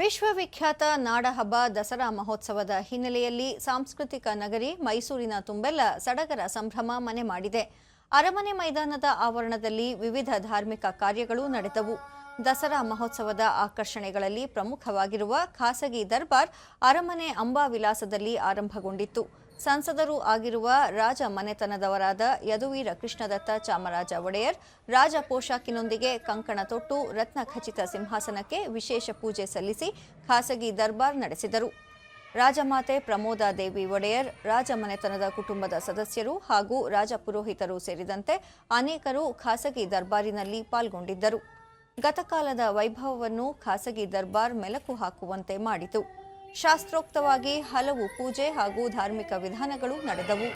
ವಿಶ್ವವಿಖ್ಯಾತ ನಾಡಹಬ್ಬ ದಸರಾ ಮಹೋತ್ಸವದ ಹಿನ್ನೆಲೆಯಲ್ಲಿ ಸಾಂಸ್ಕೃತಿಕ ನಗರಿ ಮೈಸೂರಿನ ತುಂಬೆಲ್ಲ ಸಡಗರ ಸಂಭ್ರಮ ಮನೆ ಮಾಡಿದೆ. ಅರಮನೆ ಮೈದಾನದ ಆವರಣದಲ್ಲಿ ವಿವಿಧ ಧಾರ್ಮಿಕ ಕಾರ್ಯಗಳು ನಡೆದವು. ದಸರಾ ಮಹೋತ್ಸವದ ಆಕರ್ಷಣೆಗಳಲ್ಲಿ ಪ್ರಮುಖವಾಗಿರುವ ಖಾಸಗಿ ದರ್ಬಾರ್ ಅರಮನೆ ಅಂಬಾ ವಿಲಾಸದಲ್ಲಿ ಆರಂಭಗೊಂಡಿತ್ತು. ಸಂಸದರು ಆಗಿರುವ ರಾಜ ಮನೆತನದವರಾದ ಯದುವೀರ ಕೃಷ್ಣದತ್ತ ಚಾಮರಾಜ ಒಡೆಯರ್, ರಾಜ ಪೋಷಾಕಿನೊಂದಿಗೆ ಕಂಕಣ ತೊಟ್ಟು, ರತ್ನ ಖಚಿತ ಸಿಂಹಾಸನಕ್ಕೆ ವಿಶೇಷ ಪೂಜೆ ಸಲ್ಲಿಸಿ ಖಾಸಗಿ ದರ್ಬಾರ್ ನಡೆಸಿದರು. ರಾಜಮಾತೆ ಪ್ರಮೋದಾ ದೇವಿ ಒಡೆಯರ್, ರಾಜ ಮನೆತನದ ಕುಟುಂಬದ ಸದಸ್ಯರು ಹಾಗೂ ರಾಜ ಪುರೋಹಿತರು ಸೇರಿದಂತೆ ಅನೇಕರು ಖಾಸಗಿ ದರ್ಬಾರಿನಲ್ಲಿ ಪಾಲ್ಗೊಂಡಿದ್ದರು. ಗತಕಾಲದ ವೈಭವವನ್ನು ಖಾಸಗಿ ದರ್ಬಾರ್ ಮೆಲಕು ಹಾಕುವಂತೆ ಮಾಡಿತು. ಶಾಸ್ತ್ರೋಕ್ತವಾಗಿ ಹಲವು ಪೂಜೆ ಹಾಗೂ ಧಾರ್ಮಿಕ ವಿಧಾನಗಳು ನಡೆದವು.